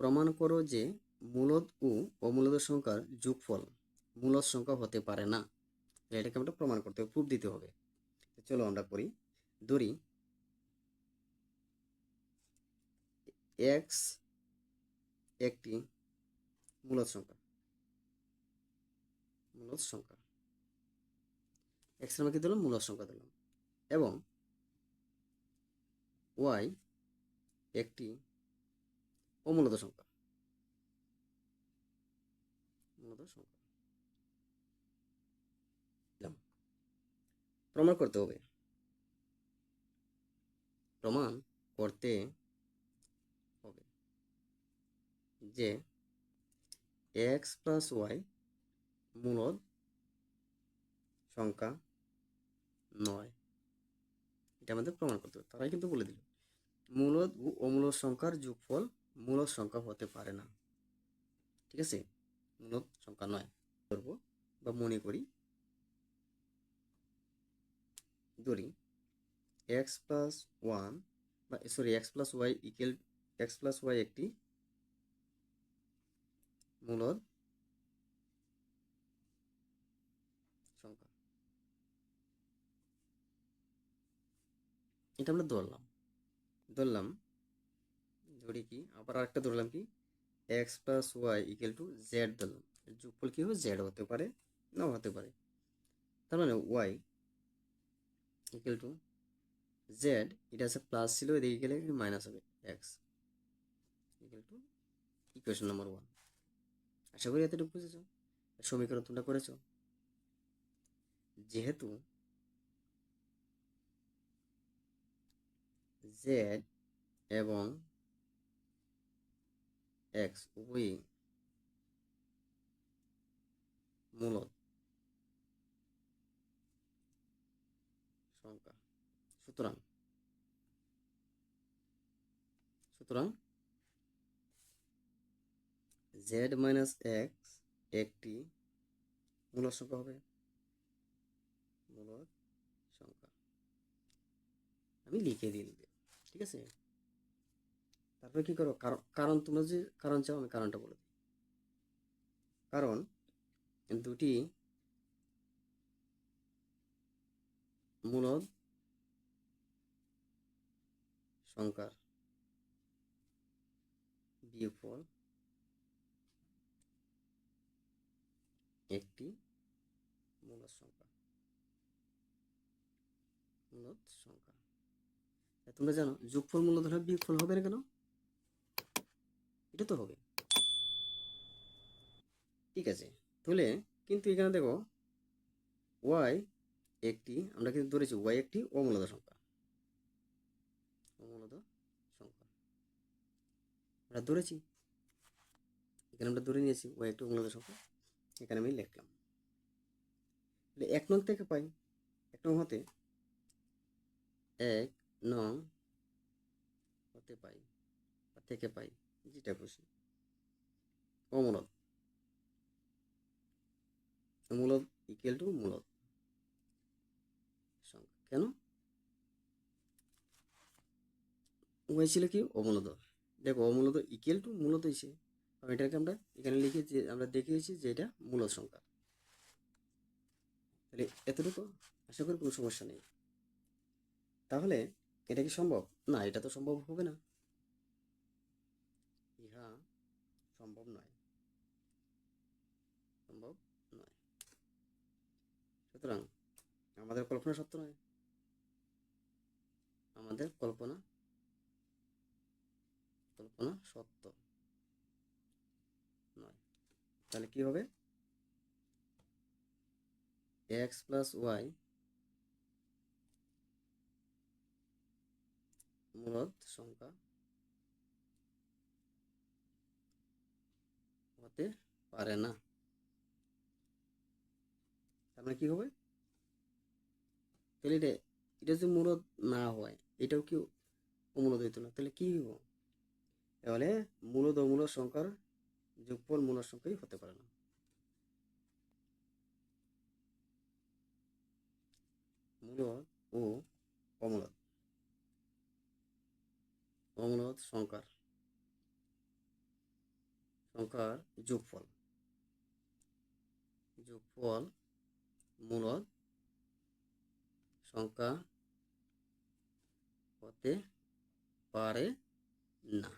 প্রমাণ করো যে মূলদ ও অমূলদ সংখ্যার যোগফল মূলদ সংখ্যা হতে পারে না। এটাকে আমরা প্রমাণ করতে হবে প্রুফ দিতে হবে। চলো আমরা করি। ধরি এক্স একটি মূলদ সংখ্যা। মূলদ সংখ্যা। এক্সের আমাকে দিলাম? মূলদ সংখ্যা দিলাম। এবং ওয়াই একটি অমূলদ সংখ্যা প্রমাণ করতে হবে। প্রমাণ করতে হবে যে এক্স প্লাস ওয়াই মূলদ সংখ্যা নয়। এটা আমাদের প্রমাণ করতে হবে। তারাই কিন্তু বলে দিল। মূলদ ও অমূলদ সংখ্যার যোগফল মূলদ সংখ্যা হতে পারে না। ঠিক আছে? মূলদ সংখ্যা নয়। করব বা মনে করি। ধরি এক্স প্লাস ওয়ান বা sorry X plus Y equal X plus Y একটি মূলদ সংখ্যা। এটা আমরা ধরলাম। ধরলাম ধরি কি? আবার আরেকটা ধরলাম কি? X plus Y equal to Z ধরলাম। যোগফল কি হবে? জেড হতে পারে নাও হতে পারে। তার মানে ওয়াই ইকুয়াল টু জেড, এটা আছে প্লাস ছিল, এদিকে গেলে মাইনাস হবে। X equal to equation number one. আশা করি এতটুকু বুঝেছ? সমীকরণ তোমরা করেছ? যেহেতু জেড এবং এক্স উভয়ই মূলত সংখ্যা। সুতরাং সুতরাং জেড মাইনাস এক্স একটি মূলদ সংখ্যা হবে। মূলদ সংখ্যা। আমি লিখে দিই ঠিক আছে? তারপরে কি করো কারণ কারণ তোমরা যে, কারণ চাও আমি কারণটা বলে দিই। কারণ, দুটি মূলদ সংখ্যার বিয়োগফল একটি মূলদ সংখ্যা। মূলদ সংখ্যা। তোমরা জানো, যোগফল মূলদ হলে বিয়োগফল হবে না কেন? এটা তো হবে। ঠিক আছে, তাহলে কিন্তু এখানে দেখো ওয়াই একটি, আমরা কিন্তু ধরেছি ওয়াই একটি অমূলদ সংখ্যা। অমূলদ সংখ্যা। আমরা ধরেছি, এখানে আমরা ধরে নিয়েছি ওয়াই একটি অমূলদ সংখ্যা, এখানে আমি লিখলাম। এক নং থেকে পাই, এক নং হতে এক নং হতে পাই থেকে পাই। যেটা খুশি। অমূলদ মূলদ ইকুয়াল টু মূলদ সংখ্যা কেন? ওয়াই ছিল কি? অমূলদ দেখো অমূলদ ইকুয়াল টু মূলত হয়েছে এটাকে আমরা এখানে লিখে যে, আমরা দেখিয়েছি যে এটা মূলদ সংখ্যা। তাহলে এতটুকু আশা করি কোনো সমস্যা নেই। তাহলে এটা কি সম্ভব? না, এটা তো সম্ভব হবে না। ইহা সম্ভব নয়। সম্ভব নয়। সুতরাং আমাদের কল্পনা সত্য নয়। আমাদের কল্পনা কল্পনা সত্য নয়। তাহলে কি হবে? এক্স প্লাস ওয়াই মূলদ সংখ্যা হতে পারে না। তার মানে কি হবে? তাহলে এটা এটা যদি মূলদ না হয়, এটাও কি অমূলদ হইতো না। তাহলে কি হইব? তাহলে মূলদ অমূলদ সংখ্যার যোগফল মূলদ সংখ্যাই হতে পারে না। মূলদ ও অমূলদ। অমূলদ সংখ্যার সংখ্যার যোগফল। যোগফল মূলত সংখ্যা হতে পারে না।